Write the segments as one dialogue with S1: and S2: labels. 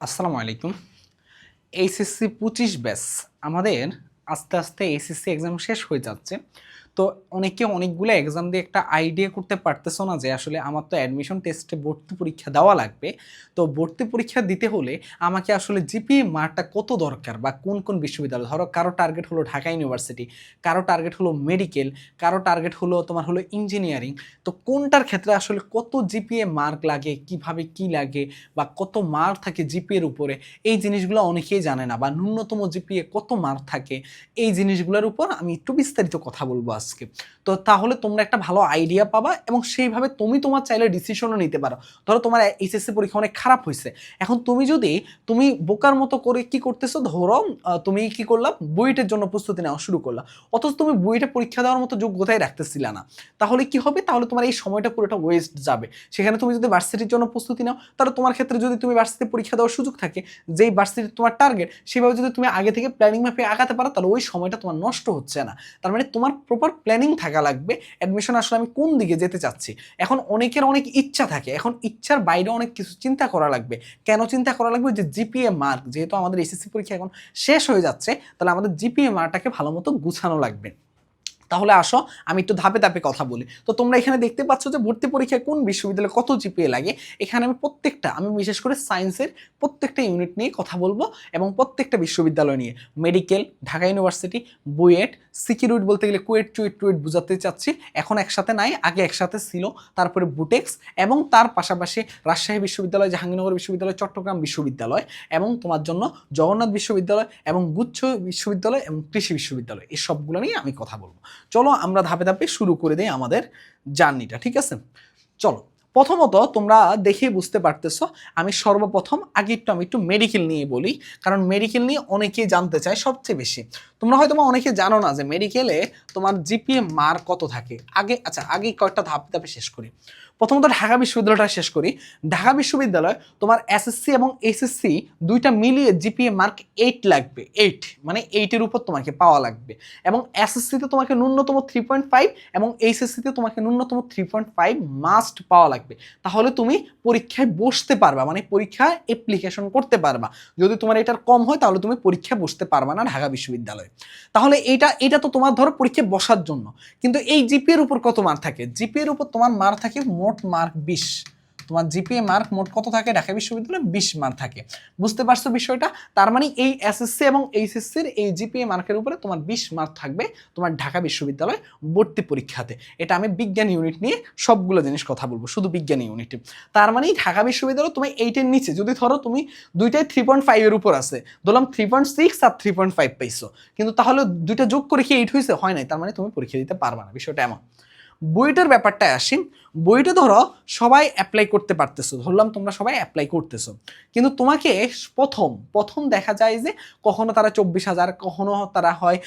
S1: আসসালামু আলাইকুম। এইচএসসি পঁচিশ ব্যাস আমাদের আস্তে আস্তে এইচএসসি এক্সাম শেষ হয়ে যাচ্ছে। তো অনেকে অনেকগুলো এক্সাম দিয়ে একটা আইডিয়া করতে পারতেছো না যে আসলে আমার তো অ্যাডমিশন টেস্টে ভর্তি পরীক্ষা দেওয়া লাগবে। তো ভর্তি পরীক্ষা দিতে হলে আমাকে আসলে জিপিএ মার্কটা কত দরকার বা কোন কোন বিশ্ববিদ্যালয়? ধরো কারও টার্গেট হলো ঢাকা ইউনিভার্সিটি কারও টার্গেট হলো মেডিকেল কারও টার্গেট হলো তোমার হলো ইঞ্জিনিয়ারিং তো কোনটার ক্ষেত্রে আসলে কত জিপিএ মার্ক লাগে, কীভাবে কি লাগে বা কত মার্ক থাকে জিপিএর উপরে? এই জিনিসগুলো অনেকেই জানে না বা ন্যূনতম জিপিএ কত মার্ক থাকে? এই জিনিসগুলোর উপর আমি একটু বিস্তারিত কথা বলব আজকে। তো তাহলে তোমরা একটা ভালো আইডিয়া পাবা এবং সেইভাবে তুমি তোমার চাইলে ডিসিশনও নিতে পারো। ধরো তোমার এইচএসসি পরীক্ষা অনেক খারাপ হয়েছে। এখন তুমি যদি, তুমি বোকার মতো করে কি করতেছো? ধরো তুমি কি করলা? বুয়েটের জন্য প্রস্তুতি নেওয়া শুরু করলা। অথচ তুমি বুয়েটে পরীক্ষা দেওয়ার মতো যোগ্যতাই রাখতেছিলা না। তাহলে কি হবে? তাহলে তোমার এই সময়টা পুরোটা ওয়েস্ট যাবে। সেখানে তুমি যদি ভার্সিটির জন্য প্রস্তুতি নাও, তাহলে তোমার ক্ষেত্রে যদি তুমি ভার্সিটি পরীক্ষা দেওয়ার সুযোগ থাকে, যেই ভার্সিটির তোমার টার্গেট সেভাবে যদি তুমি আগে থেকে প্ল্যানিং মাফে আগাতে পারো, তাহলে ওই সময়টা তোমার নষ্ট হচ্ছে না। তার মানে তোমার প্রপার প্ল্যানিং থাকা লাগবে। অ্যাডমিশন আসলে আমি কোন দিকে যেতে চাচ্ছি? এখন অনেকের অনেক ইচ্ছা থাকে। এখন ইচ্ছার বাইরে অনেক কিছু চিন্তা করা লাগবে। কেন চিন্তা করা লাগবে? যে জিপিএ মার্ক যেহেতু আমাদের এসএসসি পরীক্ষা এখন শেষ হয়ে যাচ্ছে, তাহলে আমাদের জিপিএ মার্কটাকে ভালো মতো গুছানো লাগবে। তাহলে আসো, আমি একটু ধাপে ধাপে কথা বলি। তো তোমরা এখানে দেখতে পাচ্ছ যে ভর্তি পরীক্ষায় কোন বিশ্ববিদ্যালয়ে কত জিপিএ লাগে? এখানে আমি প্রত্যেকটা, আমি বিশেষ করে সায়েন্সের প্রত্যেকটা ইউনিট নিয়ে কথা বলব এবং প্রত্যেকটা বিশ্ববিদ্যালয় নিয়ে। মেডিকেল ঢাকা ইউনিভার্সিটি বুয়েট সিকিউরিট বলতে গেলে কুয়েট, চুয়েট, টুয়েট বোঝাতে চাচ্ছি। এখন একসাথে নাই, আগে একসাথে ছিল। তারপরে বুটেক্স এবং তার পাশাপাশি রাজশাহী বিশ্ববিদ্যালয়, জাহাঙ্গীরনগর বিশ্ববিদ্যালয়, চট্টগ্রাম বিশ্ববিদ্যালয় এবং তোমার জন্য জগন্নাথ বিশ্ববিদ্যালয় এবং গুচ্ছ বিশ্ববিদ্যালয় এবং কৃষি বিশ্ববিদ্যালয়। এই সবগুলো নিয়ে আমি কথা বলব। চলো আমরা ধাপে ধাপে শুরু করে দিই আমাদের জার্নিটা, ঠিক আছে? চলো, প্রথমত তোমরা দেখে বুঝতে পারতেছ, আমি সর্বপ্রথম আগে একটু আমি একটু মেডিকেল নিয়ে বলি, কারণ মেডিকেল নিয়ে অনেকেই জানতে চায় সবচেয়ে বেশি। তোমরা হয়তো অনেকে জানো না যে মেডিকেলে তোমার জিপিএ মার কত থাকে। আগে আচ্ছা আগে কয়েকটা ধাপ ধাপে শেষ করি। প্রথমত ঢাকা বিশ্ববিদ্যালয়টা শেষ করি। ঢাকা বিশ্ববিদ্যালয় তোমার এসএসসি এবং এসএসসি দুইটা মিলিয়ে জিপিএ মার্ক এইট লাগবে। এইট মানে এইটের উপর তোমাকে পাওয়া লাগবে। এবং এসএসসিতে তোমাকে ন্যূনতম থ্রি পয়েন্ট ফাইভ এবং এইচএসসিতে তোমাকে ন্যূনতম থ্রি পয়েন্ট ফাইভ মাস্ট পাওয়া লাগবে। তাহলে তুমি পরীক্ষায় বসতে পারবা মানে পরীক্ষায় অ্যাপ্লিকেশন করতে পারবা। যদি তোমার এটার কম হয়, তাহলে তুমি পরীক্ষায় বসতে পারবা না ঢাকা বিশ্ববিদ্যালয়ে। তাহলে এটা এটা তো তোমার ধরো পরীক্ষায় বসার জন্য। কিন্তু এই জিপিএর উপর কত মার্ক থাকে? জিপিএর উপর তোমার মার্ক থাকে মোট মার্ক বিশ। তোমার জিপিএ মার্ক মোট কত থাকে? ঢাকা বিশ্ববিদ্যালয়ে বিশ মার্ক থাকে। বুঝতে পারছ বিষয়টা? তার মানে এই এসএসসি এবং এইচএসসির এই জিপিএ মার্কের উপরে তোমার বিশ মার্ক থাকবে তোমার ঢাকা বিশ্ববিদ্যালয় ভর্তি পরীক্ষাতে। এটা আমি বিজ্ঞান ইউনিট নিয়ে সবগুলো জিনিস কথা বলব, শুধু বিজ্ঞান ইউনিটে তার মানে ঢাকা বিশ্ববিদ্যালয় তুমি এইটের নিচে, যদি ধরো তুমি দুইটাই থ্রি পয়েন্ট ফাইভের উপর আছে, ধরলাম থ্রি পয়েন্ট সিক্স আর থ্রি পয়েন্ট ফাইভ পাইছো। কিন্তু তাহলে দুইটা যোগ করে কি এইট হয়েছে হয় নাই, তার মানে তুমি পরীক্ষা দিতে পারবা না, বিষয়টা এমন। বইটার ব্যাপারটা আসি বইটা ধরো সবাই অ্যাপ্লাই করতে পারতেছো, ধরলাম তোমরা সবাই অ্যাপ্লাই করতেছো। কিন্তু তোমাকে প্রথম প্রথম দেখা যায় যে কখনো তারা চব্বিশ হাজার, কখনো তারা হয়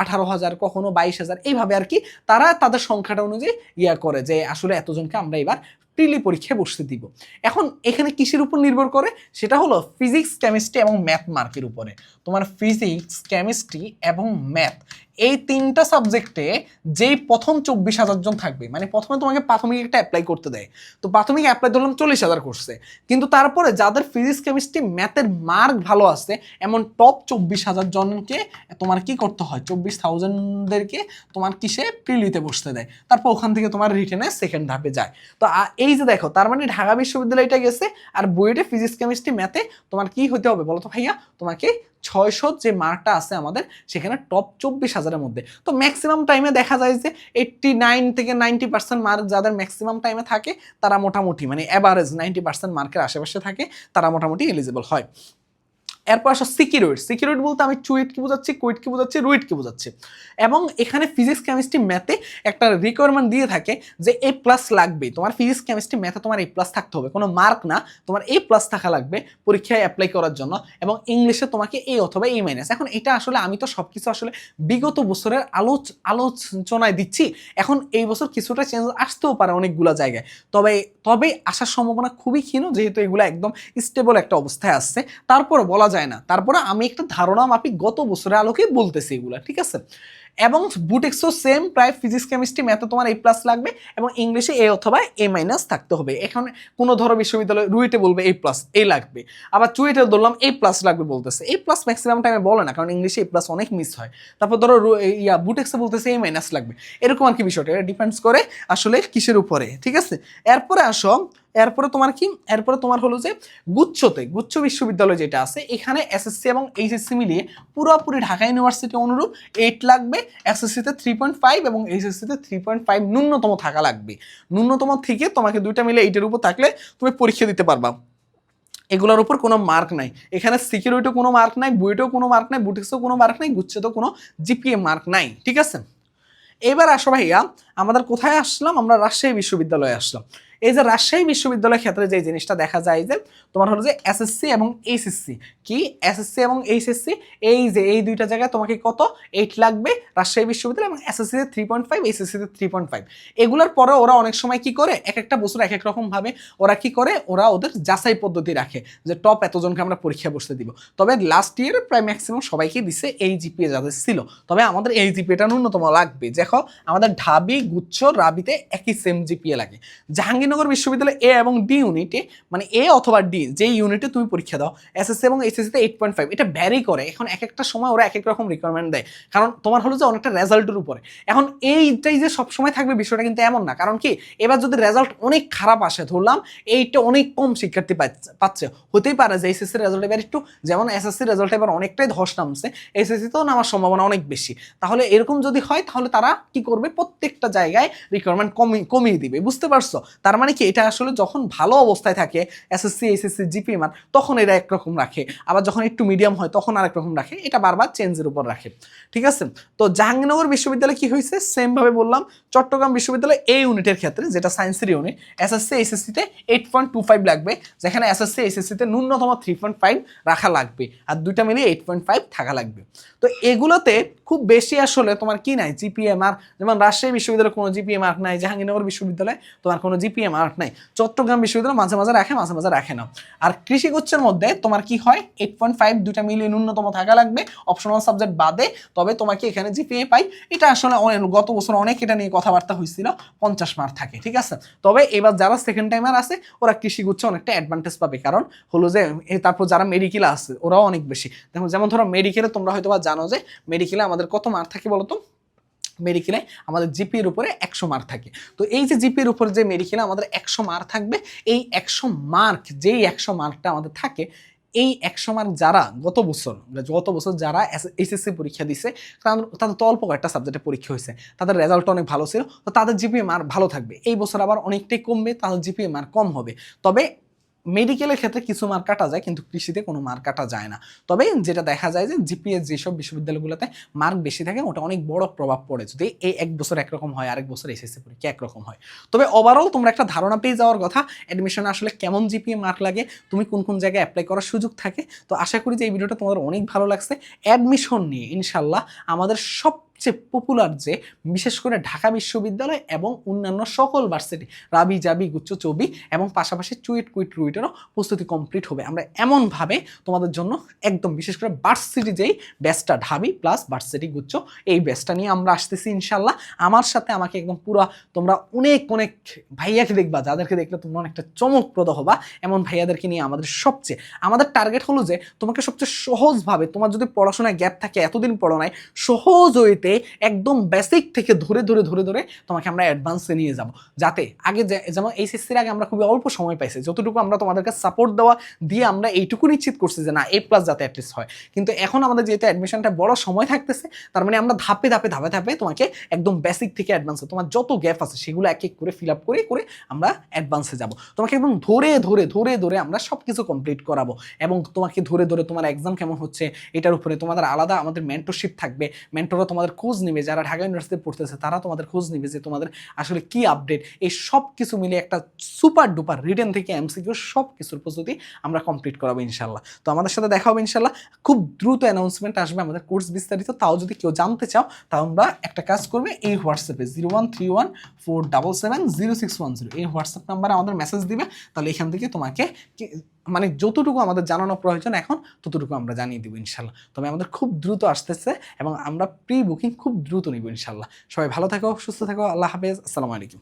S1: আঠারো হাজার, কখনো বাইশ হাজার, এইভাবে আর কি তারা তাদের সংখ্যাটা অনুযায়ী ইয়া করে যে আসলে এতজনকে আমরা এবার প্রিলি পরীক্ষায় বসতে দিব। এখন এখানে কিসের উপর নির্ভর করে? সেটা হলো ফিজিক্স কেমিস্ট্রি এবং ম্যাথ মার্কের উপরে। তোমার ফিজিক্স কেমিস্ট্রি এবং ম্যাথ এই তিনটা সাবজেক্টে যেই প্রথম চব্বিশ হাজার জন থাকবে মানে প্রথমে তোমাকে প্রাথমিক একটা অ্যাপ্লাই করতে দেয়। তো প্রাথমিক অ্যাপ্লাই ধরলাম চল্লিশ হাজার করছে কিন্তু তারপরে যাদের ফিজিক্স কেমিস্ট্রি ম্যাথের মার্ক ভালো আছে, এমন টপ চব্বিশ হাজার জনকে তোমার কি করতে হয়? চব্বিশ থাউজেন্ডদেরকে তোমার কিসে প্রিলিতে বসতে দেয়? তারপর ওখান থেকে তোমার রিটেনে সেকেন্ড ধাপে যায়। তো এই যে দেখো, তার মানে ঢাকা বিশ্ববিদ্যালয়টা গেছে, আর বুয়েটে ফিজিক্স, কেমিস্ট্রি, ম্যাথে তোমার কি হতে হবে বলো তো ভাইয়া? তোমাকে ছয়শো যে মার্কটা আছে আমাদের, সেখানে টপ চব্বিশ হাজারের মধ্যে। তো ম্যাক্সিমাম টাইমে দেখা যায় যে এইট্টি নাইন থেকে নাইনটি পার্সেন্ট মার্ক যাদের ম্যাক্সিমাম টাইমে থাকে, তারা মোটামুটি মানে অ্যাভারেজ নাইনটি পার্সেন্ট মার্কের আশেপাশে থাকে, তারা মোটামুটি এলিজিবল হয়। এরপর আসো সিকিউরিট সিকিউরিট বলতে আমি চুইট কি বোঝাচ্ছি কুইট কি বোঝাচ্ছি রুইট কি বোঝাচ্ছি। এবং এখানে ফিজিক্স কেমিস্ট্রি ম্যাথে একটা রিকোয়ারমেন্ট দিয়ে থাকে যে এ প্লাস লাগবে তোমার ফিজিক্স কেমিস্ট্রি ম্যাথে তোমার এ প্লাস থাকতে হবে। কোনো মার্ক না, তোমার এ প্লাস থাকা লাগবে পরীক্ষায় অ্যাপ্লাই করার জন্য। এবং ইংলিশে তোমাকে এ অথবা এ মাইনাস এখন এটা আসলে আমি তো সব কিছু আসলে বিগত বছরের আলোচ, আলোচনায় দিচ্ছি। এখন এই বছর কিছুটা চেঞ্জ আসতেও পারে অনেকগুলো জায়গায়। তবে তবে আসার সম্ভাবনা খুবই ক্ষীণ, যেহেতু এগুলো একদম স্টেবল একটা অবস্থায় আসছে। তারপর বলা যায় না। তারপরে আমি একটা ধারণা মাফিক গত বছরের আলোকে বলতেছি এগুলা, ঠিক আছে? এবং বুটেক্সও সেম প্রায় ফিজিক্স কেমিস্ট্রি ম্যাথে তোমার এ প্লাস লাগবে এবং ইংলিশে এ অথবা এ মাইনাস থাকতে হবে। এখানে কোনো ধরো বিশ্ববিদ্যালয় রুইটে বলবে এ প্লাস এ লাগবে। আবার চুইটে ধরলাম এ প্লাস লাগবে বলতেছে। এ প্লাস ম্যাক্সিমাম টাইমে বলে না, কারণ ইংলিশে এ প্লাস অনেক মিস হয়। তারপর ধরো ইয়া, বুটেক্সে বলতেছে এ মাইনাস লাগবে। এরকম আর কি বিষয়টা, এটা ডিপেন্ডস করে আসলে কিসের উপরে, ঠিক আছে? এরপরে আসো এরপরে তোমার কি? এরপরে তোমার হলো যে গুচ্ছতে, গুচ্ছ বিশ্ববিদ্যালয় যেটা আছে, এখানে এসএসসি এবং এইচএসসি মিলিয়ে পুরোপুরি ঢাকা ইউনিভার্সিটি অনুরূপ এইট লাগবে এসএসসিতে থ্রি পয়েন্ট ফাইভ এবং এইচএসসিতে থ্রি পয়েন্ট ফাইভ ন্যূনতম থাকা লাগবে। ন্যূনতম থেকে তোমাকে দুইটা মিলে এইটের উপর থাকলে তুমি পরীক্ষা দিতে পারবা। এগুলোর উপর কোনো মার্ক নাই। এখানে সিকিউরিটিও কোনো মার্ক নাই বুয়েটেও কোনো মার্ক নাই বুটিক্সেও কোনো মার্ক নাই গুচ্ছেতেও কোনো জিপিএ মার্ক নাই, ঠিক আছে? এবার আসো ভাইয়া, আমাদের কোথায় আসলাম? আমরা রাজশাহী বিশ্ববিদ্যালয়ে আসলাম। এই যে রাজশাহী বিশ্ববিদ্যালয়ের ক্ষেত্রে যে জিনিসটা দেখা যায় যে তোমার হলো যে এসএসসি এবং এইচএসসি কি? এসএসসি এবং এইচএসসি এই যে এই দুইটা জায়গায় তোমাকে কত? এইট লাগবে রাজশাহী বিশ্ববিদ্যালয় এবং এসএসসিতে থ্রি পয়েন্ট ফাইভ এইচএসসিতে থ্রি পয়েন্ট ফাইভ এগুলোর পরে ওরা অনেক সময় কি করে? এক একটা বছর এক এক রকম ভাবে ওরা কি করে? ওরা ওদের যাচাই পদ্ধতি রাখে যে টপ এতজনকে আমরা পরীক্ষা বসতে দিব। তবে লাস্ট ইয়ারে প্রায় ম্যাক্সিমাম সবাইকে দিছে এই জিপিএ যাদের ছিল। তবে আমাদের এই জিপিএটা ন্যূনতম লাগবে। দেখো, আমাদের ঢাবি, গুচ্ছ, রাবিতে একই সেম জিপিএ লাগে। জাহাঙ্গীরনগর বিশ্ববিদ্যালয় এ এবং ডি ইউনিটে মানে এ অথবা ডি যে ইউনিটে তুমি পরীক্ষা দাও এস এসএসসি এবং এইচএসসিতে এইট পয়েন্ট ফাইভ এটা ভ্যারি করে। এখন এক একটা সময় ওরা এক এক রকম রিকোয়ারমেন্ট দেয়। কারণ তোমার হলো যে অনেকটা রেজাল্টের উপরে। এখন এইটাই যে সবসময় থাকবে বিষয়টা কিন্তু এমন না। কারণ কি, এবার যদি রেজাল্ট অনেক খারাপ আসে, ধরলাম এইটা অনেক কম শিক্ষার্থী পাচ্ছে- পাচ্ছে। হতেই পারে যে এসএসসি রেজাল্ট এবার একটু, যেমন এসএসসি রেজাল্ট এবার অনেকটাই ধস নামছে এসএসসিতেও নামার সম্ভাবনা অনেক বেশি। তাহলে এরকম যদি হয়, তাহলে তারা কি করবে? প্রত্যেকটা জায়গায় রিকোয়ারমেন্ট কমিয়ে কমিয়ে দিবে। বুঝতে পারছ? তার মানে কি, এটা আসলে যখন ভালো অবস্থায় থাকে এসএসসি এসএসসি জিপি মান, তখন এরা একরকম রাখে। আবার যখন একটু মিডিয়াম হয়, তখন আরেক রকম রাখে। এটা বারবার চেঞ্জের উপর রাখে। ঠিক আছে? তো জাহাঙ্গীরনগর বিশ্ববিদ্যালয় কি হয়েছে? সেম ভাবে বললাম, চট্টগ্রাম বিশ্ববিদ্যালয় এই ইউনিটের ক্ষেত্রে, যেটা সায়েন্সের ইউনিট এসএসসি এসএসসিতে এইট পয়েন্ট টু ফাইভ লাগবে, যেখানে এসএসসি এসএসসিতে ন্যূনতম থ্রি পয়েন্ট ফাইভ রাখা লাগবে। আর দুইটা মিলিয়ে এইট পয়েন্ট ফাইভ থাকা লাগবে। তো এগুলোতে খুব বেশি আসলে তোমার কি নাই? জিপিএ মার্ক যেমন রাজশাহী বিশ্ববিদ্যালয়ে কোনো জিপিএ মার্ক নাই, জাহাঙ্গীরনগর বিশ্ববিদ্যালয়ে তোমার কোনো জিপিএ মার্ক নাই। চট্টগ্রাম বিশ্ববিদ্যালয় মাঝে মাঝে রাখে, মাঝে মাঝে রাখে না। আর কৃষিগুচ্ছের মধ্যে তোমার কি হয়? এইট পয়েন্ট ফাইভ দুটা মিলিয়ে ন্যূনতম থাকা লাগবে। অপশনাল সাবজেক্ট বাদে, তবে তোমাকে এখানে জিপিএ পাই। এটা আসলে গত বছর অনেক এটা নিয়ে কথাবার্তা হয়েছিল। পঞ্চাশ মার্ক থাকে, ঠিক আছে? তবে এবার যারা সেকেন্ড টাইমার আছে, ওরা কৃষিগুচ্ছে অনেকটা অ্যাডভান্টেজ পাবে। কারণ হলো যে তারপর যারা মেডিকেলে আছে, ওরাও অনেক বেশি। দেখো, যেমন ধরো মেডিকেলে তোমরা হয়তো বা জানো যে মেডিকেলে আমাদের কত মার্ক থাকে বলতো? মেডিকেলে আমাদের জিপির উপরে একশো মার্ক থাকে। তো এই যে জিপির উপরে যে মেডিকেলে আমাদের একশো মার্ক থাকবে, এই একশো মার্ক যেই একশো মার্কটা আমাদের থাকে, এই একশো মার্ক যারা গত বছর গত বছর যারা এইচএসসি পরীক্ষা দিছে তাদের তো অল্প কয়েকটা সাবজেক্টে পরীক্ষা হয়েছে। তাদের রেজাল্ট অনেক ভালো ছিল। তো তাদের জিপিএ মার্ক ভালো থাকবে। এই বছর আবার অনেকটাই কমবে, তাদের জিপিএ মার্ক কম হবে। তবে মেডিকেলের ক্ষেত্রে কিছু মার্ক কাটা যায়, কিন্তু কৃষিতে কোনো মার্ক কাটা যায় না। তবে যেটা দেখা যায় যে জিপিএ যেসব বিশ্ববিদ্যালয়গুলোতে মার্ক বেশি থাকে, ওটা অনেক বড় প্রভাব পড়ে। যদি এই এক বছর একরকম হয়, আরেক বছর এসএসসি পরীক্ষা একরকম হয়। তবে ওভারঅল তোমরা একটা ধারণা পেয়ে যাওয়ার কথা অ্যাডমিশনে আসলে কেমন জিপিএ মার্ক লাগে, তুমি কোন কোন জায়গায় অ্যাপ্লাই করার সুযোগ থাকে। তো আশা করি যে এই ভিডিওটা তোমাদের অনেক ভালো লাগছে। অ্যাডমিশন নিয়ে ইনশাল্লাহ আমাদের সবচেয়ে পপুলার যে, বিশেষ করে ঢাকা বিশ্ববিদ্যালয় এবং অন্যান্য সকল ভার্সিটি রাবি জাবি, গুচ্ছ চবি এবং পাশাপাশি চুইট কুইট রুইটেরও প্রস্তুতি কমপ্লিট হবে। আমরা এমনভাবে তোমাদের জন্য একদম বিশেষ করে ভার্সিটি যেই ব্যাচটা ঢাবি প্লাস ভার্সিটি গুচ্ছ, এই ব্যাচটা নিয়ে আমরা আসতেছি ইনশাল্লাহ। আমার সাথে আমাকে একদম পুরো তোমরা অনেক অনেক ভাইয়াকে দেখবা, যাদেরকে দেখলে তোমরা অনেকটা চমকপ্রদ হবা। এমন ভাইয়াদেরকে নিয়ে আমাদের সবচেয়ে, আমাদের টার্গেট হলো যে, তোমাকে সবচেয়ে সহজভাবে, তোমার যদি পড়াশোনায় গ্যাপ থাকে, এতদিন পড়ো নাই, সহজ একদম বেসিক থেকে ধরে ধরে ধরে ধরে তোমাকে আমরা অ্যাডভান্সে নিয়ে যাব। যাতে আগে যেমন এইচএসসির আগে আমরা খুবই অল্প সময় পাইছি, যতটুকু আমরা তোমাদেরকে সাপোর্ট দেওয়া দিয়ে আমরা এইটুকু নিশ্চিত করছি যে না এ প্লাস যাতে অ্যাটলিস্ট হয়। কিন্তু এখন আমাদের যেহেতু অ্যাডমিশনটা বড় সময় থাকতেছে, তার মানে আমরা ধাপে ধাপে ধাপে ধাপে তোমাকে একদম বেসিক থেকে অ্যাডভান্সে তোমার যত গ্যাপ আছে সেগুলো এক এক করে ফিল আপ করে করে আমরা অ্যাডভান্সে যাব। তোমাকে একদম ধরে ধরে ধরে ধরে আমরা সব কিছু কমপ্লিট করাবো। এবং তোমাকে ধরে ধরে তোমার এক্সাম কেমন হচ্ছে, এটার উপরে তোমাদের আলাদা আমাদের মেন্টরশিপ থাকবে। মেন্টররা তোমাদের খোঁজ নেবে, যারা ঢাকা ইউনিভার্সিটিতে পড়তেছে, তারা তোমাদের খোঁজ নেবে যে তোমাদের আসলে কি আপডেট এই সব কিছু মিলে একটা সুপার ডুপার রিটেন থেকে এমসিকিউ সব কিছুর প্রস্তুতি আমরা কমপ্লিট করাবো ইনশাল্লাহ তো আমাদের সাথে দেখা হবে ইনশাল্লাহ খুব দ্রুত অ্যানাউন্সমেন্ট আসবে আমাদের কোর্স বিস্তারিত। তাও যদি কেউ জানতে চাও তাও আমরা একটা কাজ করবে, এই হোয়াটসঅ্যাপে zero one three one four double seven zero six one zero এই হোয়াটসঅ্যাপ নাম্বারে আমাদের মেসেজ দিবে, তাহলে এখান থেকে তোমাকে মানে যতটুকু আমাদের জানানো প্রয়োজন এখন, ততটুকু আমরা জানিয়ে দেবো ইনশাল্লাহ। তবে আমাদের খুব দ্রুত আসতেছে এবং আমরা প্রি বুকিং খুব দ্রুত নিব ইনশাল্লাহ। সবাই ভালো থাকো, সুস্থ থাকো, আল্লাহ হাফেজ, আসসালামু আলাইকুম।